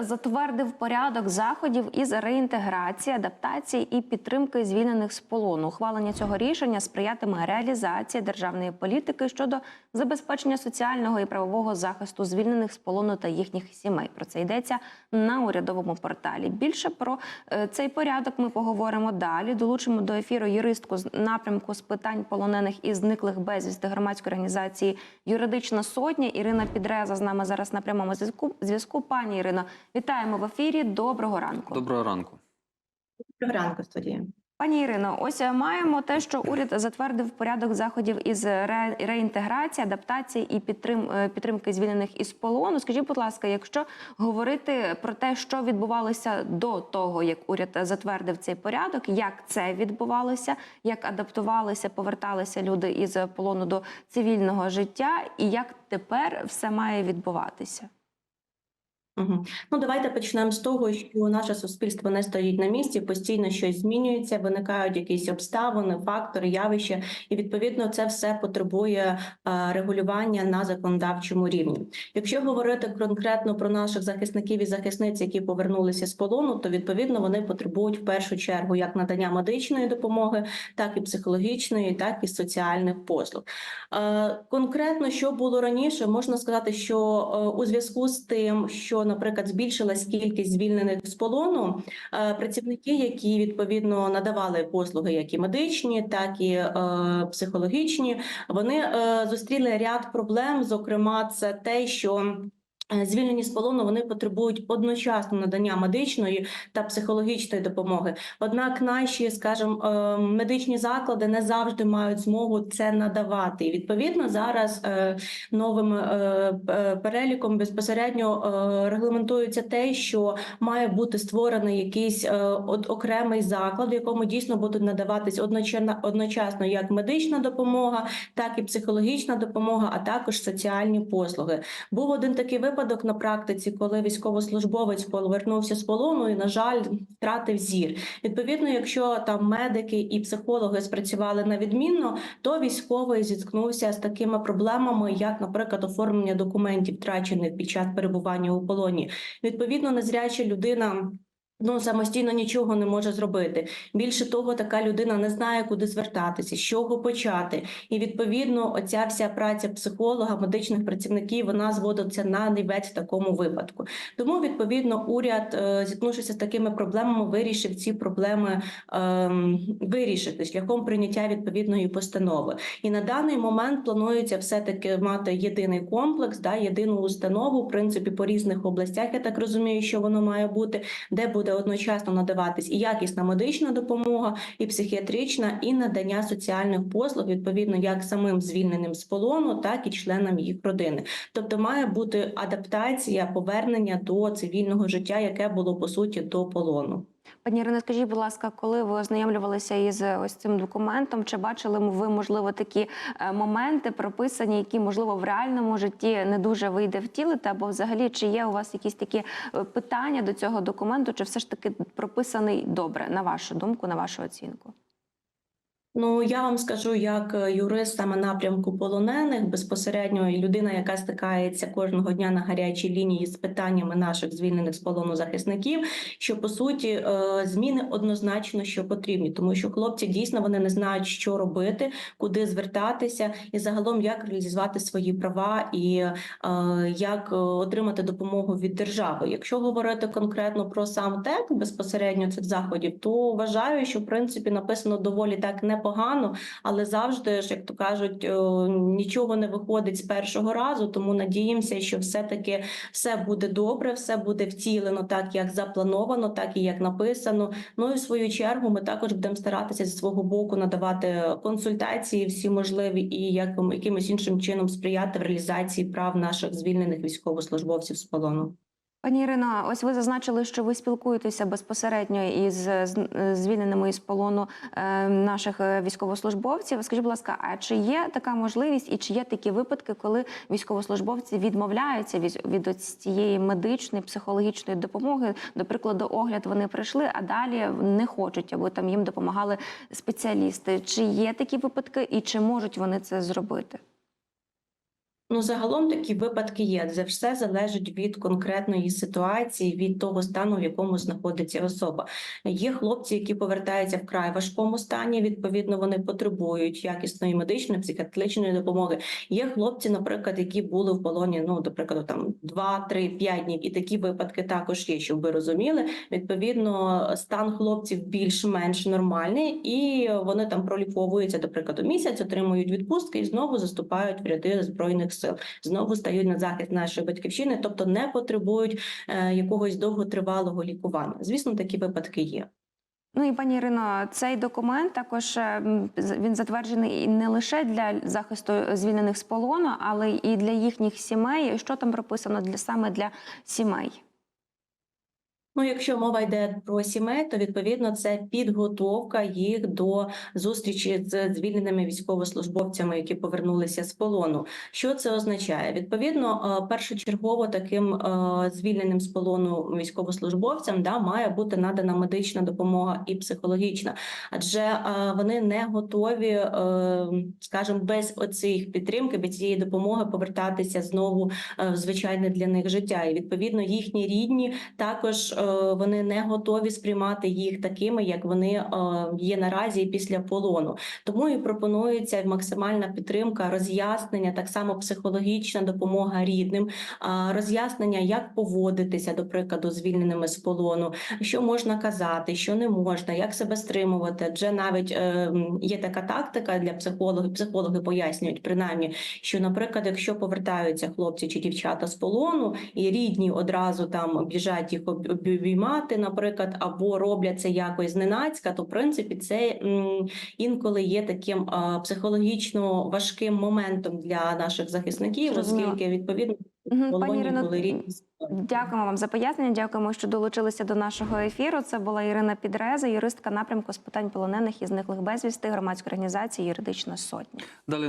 затвердив порядок заходів із реінтеграції, адаптації і підтримки звільнених з полону. Ухвалення цього рішення сприятиме реалізації державної політики щодо забезпечення соціального і правового захисту звільнених з полону та їхніх сімей. Про це йдеться на урядовому порталі. Більше про е, цей порядок ми поговоримо далі. Долучимо до ефіру юристку з напрямку з питань полонених і зниклих безвісти громадської організації Юридична сотня Ірина Підреза з нами зараз на прямому зв'язку. Зв'язку пані Ірино, вітаємо в ефірі. Доброго ранку. Доброго ранку. Доброго ранку, студія. Пані Ірино, ось е, маємо те, що уряд затвердив порядок заходів із ре- реінтеграції, адаптації і підтрим, е, підтримки звільнених із полону. Скажіть, будь ласка, якщо говорити про те, що відбувалося до того, як уряд затвердив цей порядок, як це відбувалося, як адаптувалися, поверталися люди із полону до цивільного життя, і як тепер все має відбуватися? Угу. Ну, давайте почнемо з того, що наше суспільство не стоїть на місці, постійно щось змінюється, виникають якісь обставини, фактори, явища, і відповідно це все потребує е, регулювання на законодавчому рівні. Якщо говорити конкретно про наших захисників і захисниць, які повернулися з полону, то відповідно вони потребують в першу чергу як надання медичної допомоги, так і психологічної, так і соціальних послуг. Е, Конкретно, що було раніше, можна сказати, що е, у зв'язку з тим, що, наприклад, збільшилась кількість звільнених з полону, е, працівники, які відповідно надавали послуги, як і медичні, так і е, психологічні, вони е, зустріли ряд проблем. Зокрема, це те, що Звільнені з полону вони потребують одночасно надання медичної та психологічної допомоги. Однак наші, скажімо, е, медичні заклади не завжди мають змогу це надавати. І відповідно зараз е, новим е, е, переліком безпосередньо е, регламентується те, що має бути створений якийсь е, окремий заклад, в якому дійсно будуть надаватись одночасно як медична допомога, так і психологічна допомога, а також соціальні послуги. Був один такий випадок на практиці, коли військовослужбовець повернувся з полону і, на жаль, втратив зір. Відповідно, якщо там медики і психологи спрацювали на відмінно, то військовий зіткнувся з такими проблемами, як, наприклад, оформлення документів, втрачених під час перебування у полоні. Відповідно, незряча людина. Ну, самостійно нічого не може зробити. Більше того, така людина не знає, куди звертатися, з чого почати. І відповідно, оця вся праця психолога, медичних працівників, вона зводиться на нівець в такому випадку. Тому, відповідно, уряд, е, зіткнувшися з такими проблемами, вирішив ці проблеми ем, вирішити шляхом прийняття відповідної постанови. І на даний момент планується все таки мати єдиний комплекс, да, єдину установу, в принципі, по різних областях. Я так розумію, що воно має бути, де буде одночасно надаватись і якісна медична допомога, і психіатрична, і надання соціальних послуг, відповідно, як самим звільненим з полону, так і членам їх родини. Тобто має бути адаптація, повернення до цивільного життя, яке було по суті до полону. Пані Ірино, скажіть, будь ласка, коли ви ознайомлювалися із ось цим документом, чи бачили ви, можливо, такі е, моменти прописані, які можливо в реальному житті не дуже вийде втілити, або взагалі чи є у вас якісь такі е, питання до цього документу, чи все ж таки прописаний добре, на вашу думку, на вашу оцінку? Ну я вам скажу, як е, юрист саме напрямку полонених, безпосередньо людина, яка стикається кожного дня на гарячій лінії з питаннями наших звільнених з полону захисників, що по суті е, зміни однозначно що потрібні, тому що хлопці дійсно вони не знають, що робити, куди звертатися, і загалом як реалізувати свої права і е, як отримати допомогу від держави. Якщо говорити конкретно про сам текст безпосередньо цих заходів, то вважаю, що в принципі написано доволі так непогано, але завжди ж, як то кажуть, е, нічого не виходить з першого разу. Тому надіємося, що все-таки все буде добре, все буде втілено так, як заплановано, так і як написано. Ну і в свою чергу ми також будемо старатися зі свого боку надавати консультації всі можливі і як якимось іншим чином сприяти в реалізації прав наших звільнених військовослужбовців з полону. Пані Ірино, ось ви зазначили, що ви спілкуєтеся безпосередньо із звільненими із полону е, наших е, військовослужбовців. Скажіть, будь ласка, а чи є така можливість і чи є такі випадки, коли військовослужбовці відмовляються від, від цієї медичної психологічної допомоги? До прикладу, огляд вони прийшли, а далі не хочуть, аби там їм допомагали спеціалісти. Чи є такі випадки, і чи можуть вони це зробити? Ну, загалом такі випадки є. Це все залежить від конкретної ситуації, від того стану, в якому знаходиться особа. Є хлопці, які повертаються в край важкому стані. Відповідно, вони потребують якісної медичної, психіатричної допомоги. Є хлопці, наприклад, які були в полоні, ну, до прикладу, там 2, 3, 5 днів, і такі випадки також є, щоб ви розуміли. Відповідно, стан хлопців більш-менш нормальний, і вони там проліковуються, до прикладу, місяць, отримують відпустки і знову заступають в ряди збройних сил, знову стають на захист нашої батьківщини, тобто не потребують е, якогось довготривалого лікування. Звісно, такі випадки є. Ну і пані Ірино, цей документ також е, він затверджений не лише для захисту звільнених з полону, але і для їхніх сімей. Що там прописано для саме для сімей? Ну, якщо мова йде про сімей, то відповідно це підготовка їх до зустрічі з звільненими військовослужбовцями, які повернулися з полону. Що це означає? Відповідно, е, першочергово таким е, звільненим з полону військовослужбовцям да має бути надана медична допомога і психологічна, адже е, вони не готові, скажімо, без оцих підтримки, без цієї допомоги повертатися знову в звичайне для них життя. І відповідно їхні рідні також вони не готові сприймати їх такими, як вони е, є наразі після полону. Тому і пропонується максимальна підтримка, роз'яснення, так само психологічна допомога рідним, роз'яснення, як поводитися, до прикладу, звільненими з полону, що можна казати, що не можна, як себе стримувати. Адже навіть е, є така тактика для психологів. Психологи пояснюють принаймні, що, наприклад, якщо повертаються хлопці чи дівчата з полону, і рідні одразу там біжать їх об- обіймати, наприклад, або роблять це якось зненацька, то в принципі це інколи є таким психологічно важким моментом для наших захисників, оскільки відповідно пані Ірино, були рідні. Дякуємо вам за пояснення. Дякуємо, що долучилися до нашого ефіру. Це була Ірина Підреза, юристка напрямку з питань полонених і зниклих безвісти громадської організації Юридична сотня. Далі